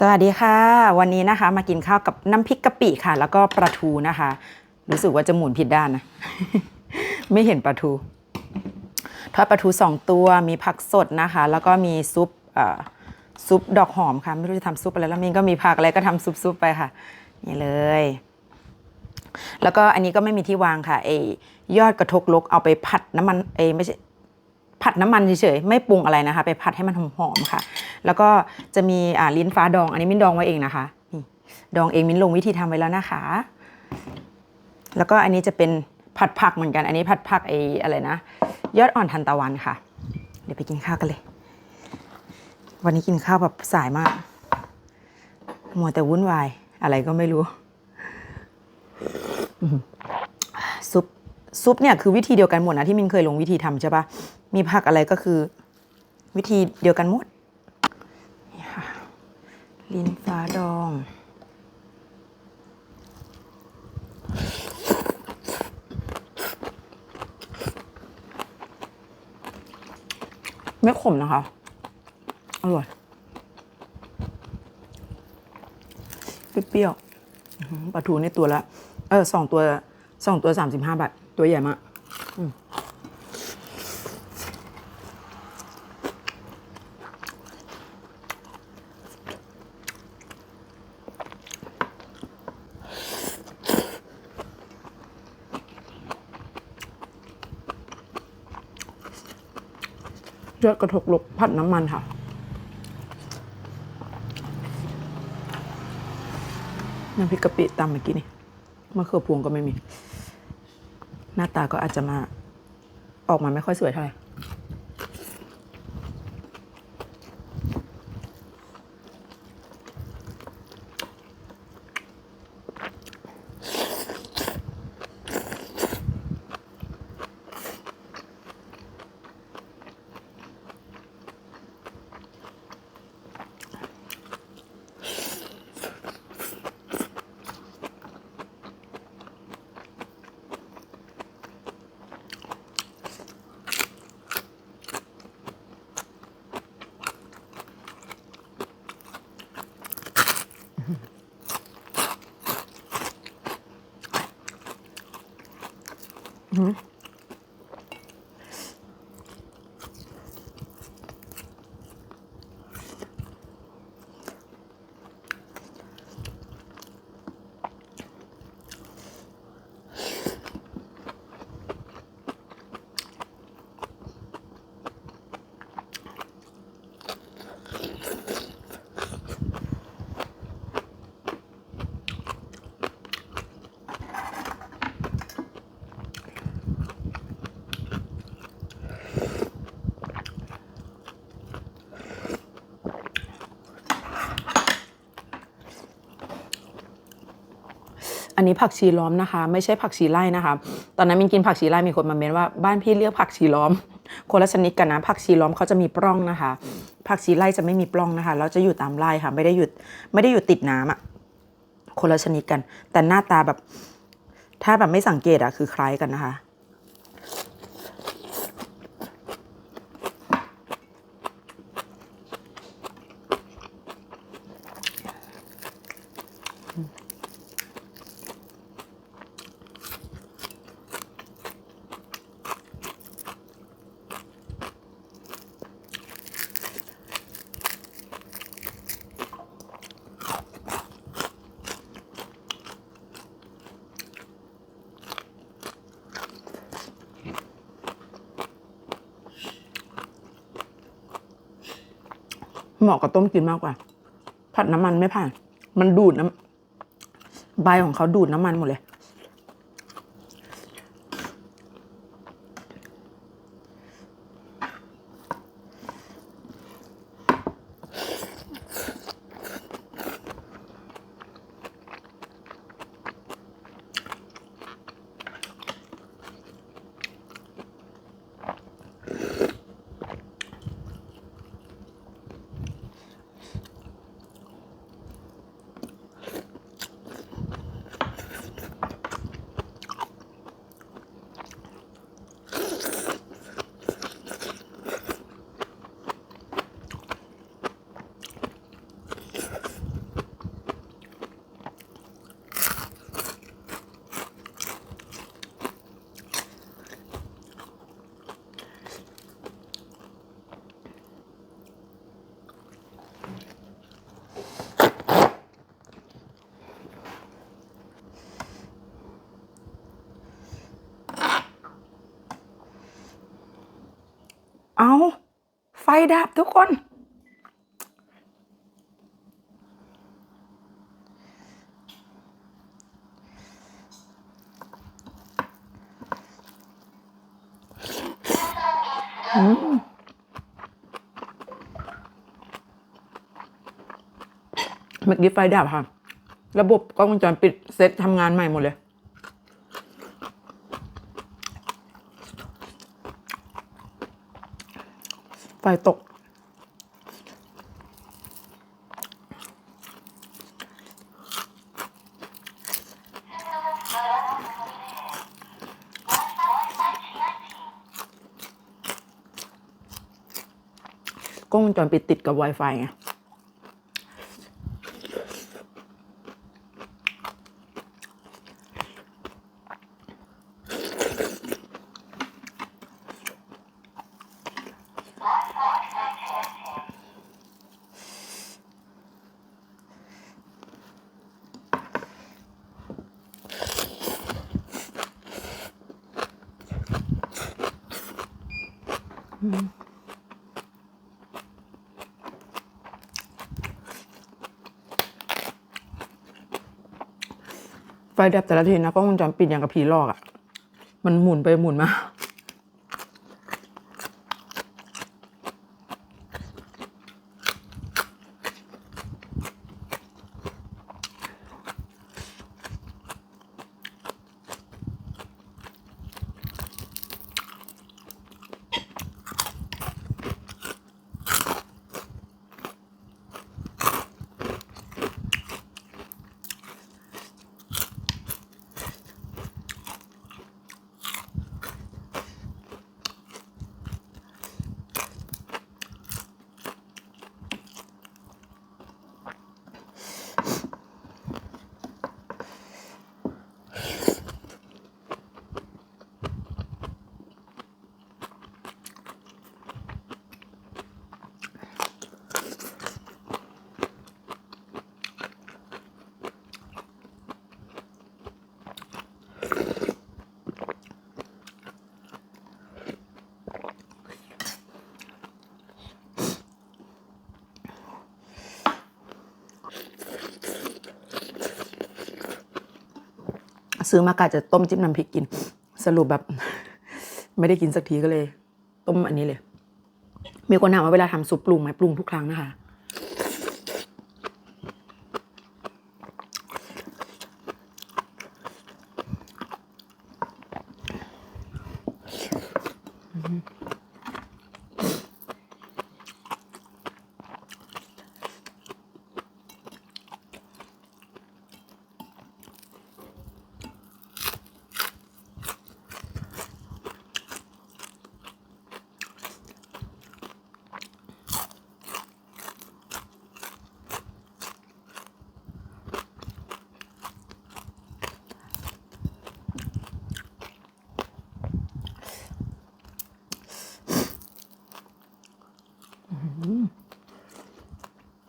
สวัสดีค่ะ วันนี้นะคะมากินข้าวกับน้ำพริกกะปิค่ะ แล้วก็ปลาทูนะคะ รู้สึกว่าจะหมุนผิดด้านนะ ไม่เห็นปลาทูทอดปลาทูสองตัวมีผักสดนะคะ แล้วก็มีซุปซุปดอกหอมค่ะ ไม่รู้จะทำซุปอะไรแล้วมินก็มีผักอะไรก็ทำซุปๆไปค่ะ นี่เลย แล้วก็อันนี้ก็ไม่มีที่วางค่ะไอยอดกระทกลกเอาไปผัดน้ำมันเอไม่ใช่ ผัดน้ำมันเฉยๆไม่ปรุงอะไรนะคะ ไปผัดให้มันหอมๆค่ะ แล้วก็จะมีอ่าลิ้นฟ้าดองอันนี้มิ้นดองไว้เองนะคะนี่ดองเองมิ้นลงวิธีทำไว้แล้วนะคะ แล้วก็อันนี้จะเป็นผัดผักเหมือนกัน อันนี้ผัดผักไอ้อะไรนะยอดอ่อนทันตะวันค่ะ เดี๋ยวไปกินข้าวกันเลย วันนี้กินข้าวแบบสายมากมัวแต่วุ่นวายอะไรก็ไม่รู้อื ซุปเนี่ยคือวิธีเดียวกันหมดนะที่มินเคยลงวิธีทำใช่ปะมีผักอะไรก็คือ วิธีเดียวกันหมดนี่ค่ะลิ้นฟ้าดอง ไม่ขมนะคะ อร่อย เปรี้ยวปลาทูในตัวละ เออสองตัวสองตัวสามสิบห้าบาท ตัวใหญ่มากอืมยอดกระทกลกผัดน้ำมันค่ะ น้ำพริกกะปิตำเมื่อกี้นี่มะเขือพวงก็ไม่มี หน้าตาก็อาจจะมาออกมาไม่ค่อยสวยเท่าไหร่ อั นี้ผักชีล้อมนะคะ ไม่ใช่ผักชีไร่นะคะ ตอนนั้นมินกินผักชีไร่มีคนมาเมนว่าบ้านพี่เรียกผักชีล้อม คนละชนิดกันนะ ผักชีล้อมเขาจะมีปล้องนะคะ ผักชีไร่จะไม่มีปล้องนะคะแล้วจะอยู่ตามไร่ค่ะ ไม่ได้อยู่ไม่ได้อยู่ติดน้ำอะคนละชนิดกัน แต่หน้าตาแบบ ถ้าแบบไม่สังเกตอะคือคล้ายกันนะคะ เหมาะกับต้มกินมากกว่า ผัดน้ำมันไม่ผ่าน มันดูดน้ำใบของเขาดูดน้ำมันหมดเลย เอาไฟดับทุกคนเมื่อกี้ไฟดับค่ะ ระบบกล้องวงจรปิดเซตทำงานใหม่หมดเลย ไฟตก กล้องวงจรปิดติดกับ Wi-Fi ไง ไฟดับแต่ละทีนะกล้องวงจรปิดอย่างกับผีหลอกอะ่ะ มันหมุนไปหมุนมา ซื้อมากะจะต้มจิ้มน้ำพริกกิน สรุปแบบ ไม่ได้กินสักทีก็เลย ต้มอันนี้เลย มีคนถามว่าเวลาทำซุปปรุงไหมปรุงทุกครั้งนะคะ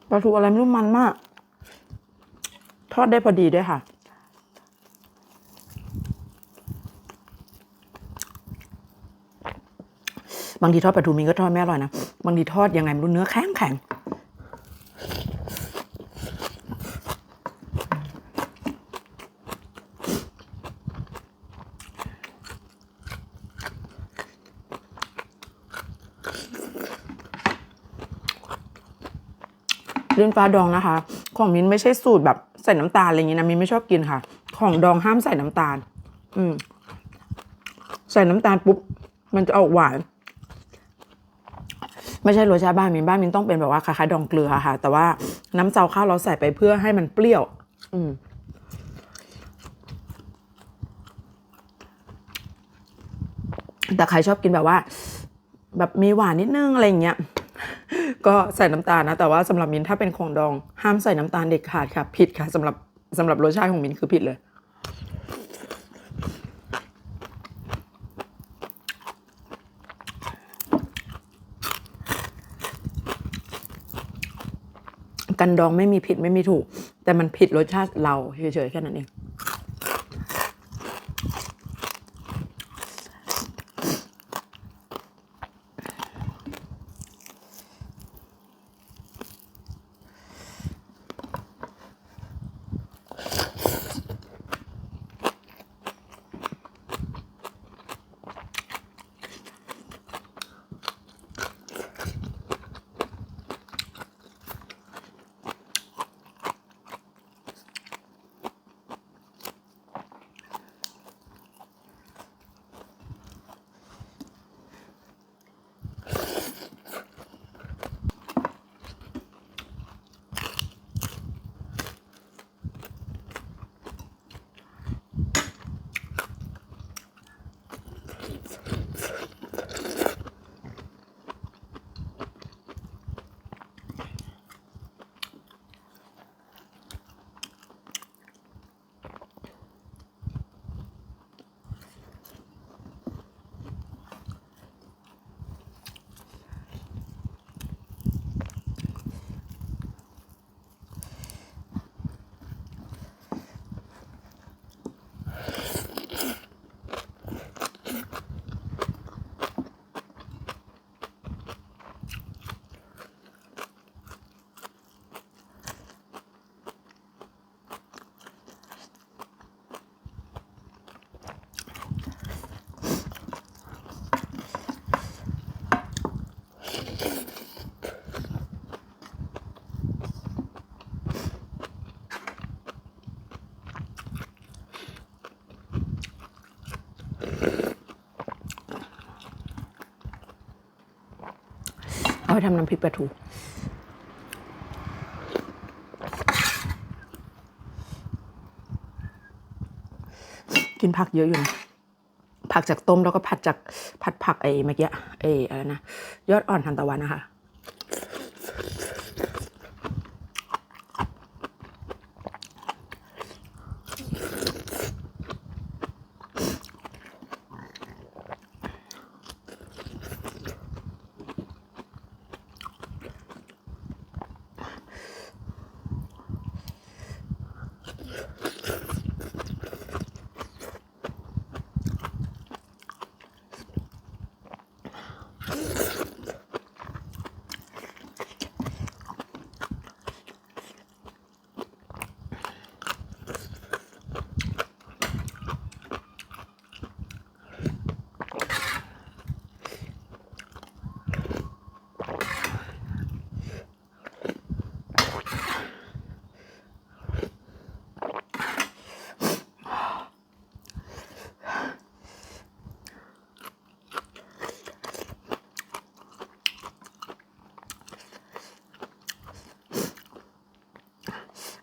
ปลาทูอะไรไม่รู้มันมาก ทอดได้พอดีด้วยค่ะ บางทีทอดปลาทูมินก็ทอดไม่อร่อยนะ บางทีทอดยังไงไม่รู้เนื้อแข็งแข็ง เรื่องปลาดองนะคะ ของมินไม่ใช่สูตรแบบใส่น้ำตาลอะไรอย่างนี้นะมินไม่ชอบกินค่ะ ของดองห้ามใส่น้ำตาล อืม ใส่น้ำตาลปุ๊บมันจะออกหวาน ไม่ใช่รสชาติบ้านมินบ้านมินต้องเป็นแบบว่าคล้ายๆดองเกลือค่ะ แต่ว่าน้ำเจ้าข้าวเราใส่ไปเพื่อให้มันเปรี้ยว อืมแต่ใครชอบกินแบบว่า แบบมีหวานนิดนึงอะไรอย่างเงี้ย ก็ใส่น้ำตาลนะ แต่ว่าสำหรับมินถ้าเป็นของดองห้ามใส่น้ำตาลเด็ดขาดค่ะ ผิดค่ะสำหรับสำหรับรสชาติของมินคือผิดเลย กันดองไม่มีผิดไม่มีถูก แต่มันผิดรสชาติเราเฉยๆแค่นั้นเอง ไปทำน้ำพริกปลาทูกินผักเยอะอยู่นะ ผักจากต้มแล้วก็ผัดจากผัดผักไอ้เมื่อกี้ไอ้อะไรนะ ยอดอ่อนทันตะวันนะคะ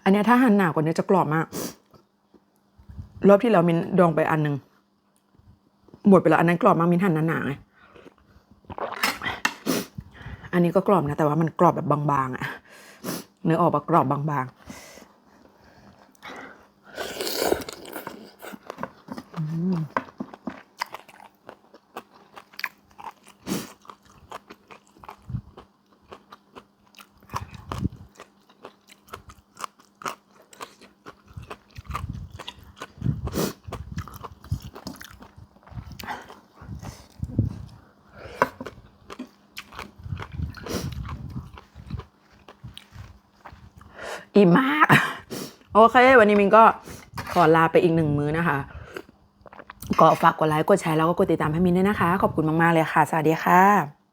อันนี้ถ้าหั่นหนากว่านี้จะกรอบมาก รอบที่แล้วมินดองไปอันหนึ่งหมดไปแล้วอันนั้นกรอบมากมินหั่นหนาๆไงอันนี้ก็กรอบนะ แต่ว่ามันกรอบแบบบางๆอะเนื้อออกมากรอบบางๆ อิ่มมาก โอเค วันนี้มินก็ขอลาไปอีกหนึ่งมื้อนะคะ ก็ฝากกดไลค์ กดแชร์แล้วก็กดติดตามให้มินด้วยนะคะ ขอบคุณมาก ๆ เลยค่ะ สวัสดีค่ะ